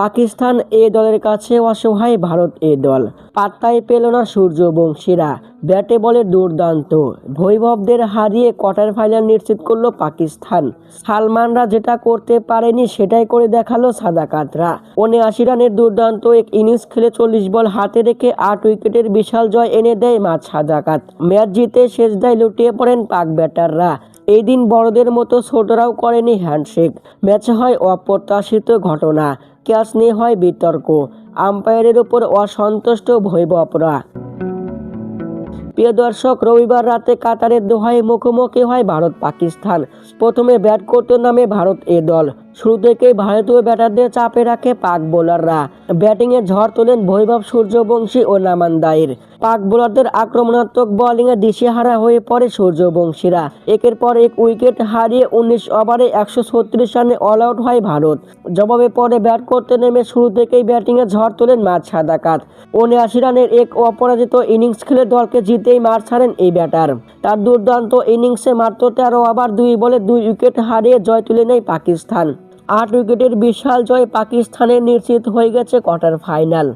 পাকিস্তান এ দলের কাছে অসহায় ভারত এ দল। পাত্তাই পেল না সূর্যবংশীরা। ব্যাটে বলে দুর্দান্ত। বৈভবদের হারিয়ে কোয়ার্টার ফাইনাল নিশ্চিত করল পাকিস্তান। সালমানরা যেটা করতে পারেনি সেটাই করে দেখাল সাদাকাতরা। উনআশি রানের দুর্দান্ত এক ইনিংস খেলে চল্লিশ বল হাতে রেখে আট উইকেটের বিশাল জয় এনে দেয় মাছ সাদাকাত। ম্যাচ জিতে শেষ দায় লুটিয়ে পড়েন পাক ব্যাটাররা। এই দিন বড়দের মতো ছোটরাও করেনি হ্যান্ডশেক। ম্যাচে হয় অপ্রত্যাশিত ঘটনা। ক্যাচ নিয়ে হয় বিতর্ক। আম্পায়ারের উপর অসন্তুষ্ট ভৈবপরা প্রিয় দর্শক, রবিবার রাতে কাতারের দোহায় মুখোমুখি হয় ভারত পাকিস্তান প্রথমে ব্যাট করতে নামে ভারত এ দল। শুরু থেকেই ভারতীয় ব্যাটারদের চাপে রাখে পাক বোলাররা। ব্যাটিংয়ে ঝড় তোলেন বৈভব সূর্যবংশী ও নামান দায়ের। পাক বোলারদের আক্রমণাত্মক বোলিংয়ে দিশেহারা হয়ে পড়ে সূর্যবংশীরা। একের পর এক উইকেট হারিয়ে উনিশ ওভারে একশো ছত্রিশ রানে অল আউট হয় ভারত। জবাবে পরে ব্যাট করতে নেমে শুরু থেকেই ব্যাটিংয়ে ঝড় তোলেন মাঝ সাদাকাত। উনআশি রানের এক অপরাজিত ইনিংস খেলে দলকে জিতেই মার ছাড়েন এই ব্যাটার। তার দুর্দান্ত ইনিংসে মাত্র তেরো ওভার, দুই বলে দুই উইকেট হারিয়ে জয় তুলে নেয় পাকিস্তান। আট উইকেটের বিশাল জয় পাকিস্তানের নিশ্চিত হয়ে গেছে কোয়ার্টার ফাইনাল।